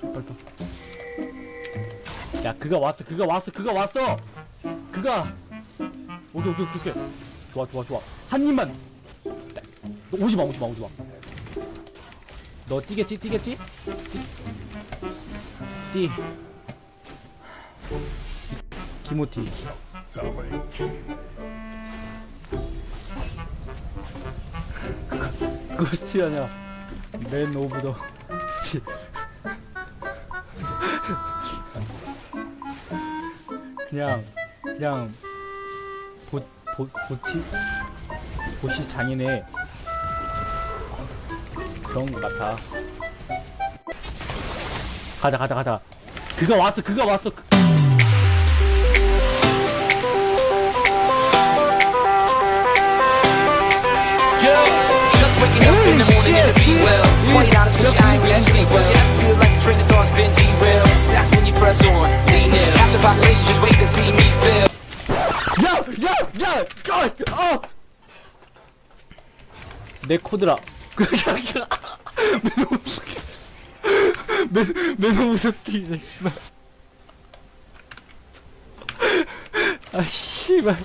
빨리. 야 그가 왔어 그가 왔어 그가 왔어! 그가 오케이 오케이 오케이 오케이. 좋아 좋아 좋아. 한 입만! 너 오지마 오지마 오지마. 너 뛰겠지 뛰겠지? 뛰. 기모티. 고스트 아냐 맨 오브 더. 스틸. 그냥 그냥 보, 보, 보치 보시 장인의 그런 것 같아 가자 가자 가자 그가 왔어 그가 왔어 그- waking up in the morning and to be well. Quite honest with you, I ain't really sleep well. Yeah, feel like the train of thought's been derailed. That's when you press on, lean in. Half the population just wait see me fail. 야! 야! 야! 아! 어! 내 코드라. 그렇게 하기가. 매너무 매, 매너무 습티네, 씨발. 아, 씨발.